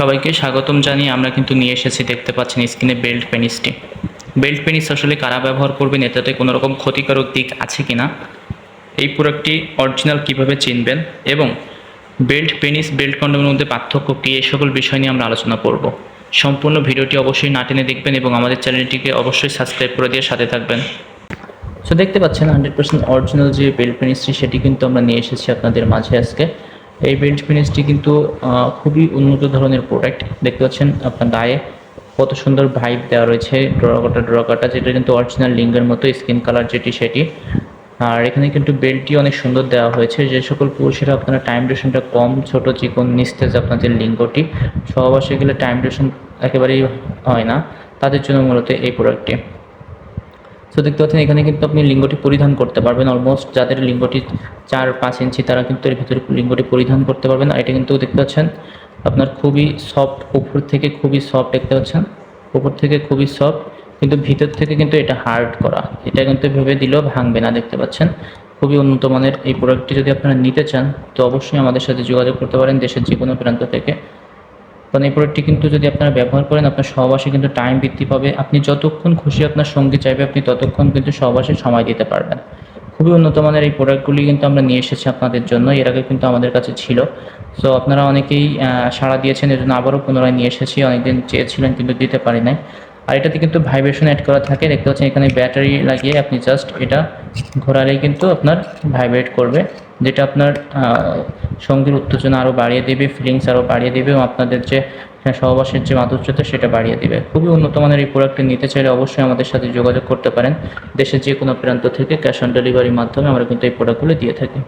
সবাইকে স্বাগতম জানিয়ে আমরা কিন্তু নিয়ে এসেছি, দেখতে পাচ্ছেন স্ক্রিনে বেল্ট পেনিসটি। বেল্ট পেনিস আসলে কারা ব্যবহার করবেন, এটাতে কোনো রকম ক্ষতিকারক দিক আছে কি না এই প্রোডাক্টটি অরিজিনাল কীভাবে চিনবেন এবং বেল্ট পেনিস, বেল্ট কন্ডোমের মধ্যে পার্থক্য কী, এই সকল বিষয় নিয়ে আমরা আলোচনা করব। সম্পূর্ণ ভিডিওটি অবশ্যই না টেনে দেখবেন এবং আমাদের চ্যানেলটিকে অবশ্যই সাবস্ক্রাইব করে দিয়ে সাথে থাকবেন। সো দেখতে পাচ্ছেন হান্ড্রেড পার্সেন্ট অরিজিনাল যে বেল্ট পেনিসটি, সেটি কিন্তু আমরা নিয়ে এসেছি আপনাদের মাঝে আজকে। এই বেল্ট পেনিসটি কিন্তু খুবই উন্নত ধরনের প্রোডাক্ট দেখতে পাচ্ছেন আপনার গায়ে কত সুন্দর ভাইব দেওয়া রয়েছে ড্রকাটা ড্রকাটা যেটা কিন্তু অরিজিনাল লিঙ্গের মতো স্কিন কালার যেটি সেটি। আর এখানে কিন্তু বেল্টটি অনেক সুন্দর দেওয়া হয়েছে, যে সকল পুরুষেরা আপনারা টাইম ডিউরেশনটা কম, ছোট, চিকন, নিস্তেজ আপনাদের লিঙ্গটি, সহবাসে গেলে টাইম ডিউরেশন একেবারেই হয় না, তাদের জন্য মূলত এই প্রোডাক্টটি সো দেখতে পাচ্ছেন এখানে কিন্তু আপনি লিঙ্গটি পরিধান করতে পারবেন। অলমোস্ট যাদের লিঙ্গটি চার পাঁচ ইঞ্চি, তারা কিন্তু এর ভিতরে লিঙ্গটি পরিধান করতে পারবেন। আর এটা কিন্তু দেখতে পাচ্ছেন, আপনার খুবই সফট উপর থেকে খুবই সফট দেখতে পাচ্ছেন। উপর থেকে খুবই সফট কিন্তু ভিতর থেকে কিন্তু এটা হার্ড করা। এটা কিন্তু ভেবে দিলেও ভাঙবে না, দেখতে পাচ্ছেন। খুবই উন্নত মানের এই প্রোডাক্টটি যদি আপনারা নিতে চান, তো অবশ্যই আমাদের সাথে যোগাযোগ করতে পারেন দেশের যে কোনো প্রান্ত থেকে। কারণ এই প্রোডাক্টটি কিন্তু যদি আপনারা ব্যবহার করেন, আপনার সহবাসে কিন্তু টাইম বৃদ্ধি পাবে। আপনি যতক্ষণ খুশি আপনার সঙ্গী চাইবে, আপনি ততক্ষণ কিন্তু সহবাসে সময় দিতে পারবেন। খুবই উন্নত মানের এই প্রোডাক্টগুলি কিন্তু আমরা নিয়ে এসেছি আপনাদের জন্য। এর আগে কিন্তু আমাদের কাছে ছিল। সো আপনারা অনেকেই সাড়া দিয়েছেন এর জন্য আবারও পুনরায় নিয়ে এসেছি। অনেকদিন চেয়েছিলেন কিন্তু দিতে পারি নাই। আর এটাতে কিন্তু ভাইব্রেশন অ্যাড করা থাকে। দেখতে পাচ্ছেন এখানে ব্যাটারি লাগিয়ে আপনি জাস্ট এটা ঘোরালেই কিন্তু আপনার ভাইব্রেট করবে, যেটা আপনার সঙ্গীর উত্তেজনা আরও বাড়িয়ে দেবে ফিলিংস আরও বাড়িয়ে দেবে এবং আপনাদের যে সহবাসের যে মাধুর্যতা সেটা বাড়িয়ে দেবে। খুবই উন্নত মানের এই প্রোডাক্টটি নিতে চাইলে অবশ্যই আমাদের সাথে যোগাযোগ করতে পারেন। দেশের যে কোনো প্রান্ত থেকে ক্যাশ অন ডেলিভারির মাধ্যমে আমরা কিন্তু এই প্রোডাক্টগুলো দিয়ে থাকি।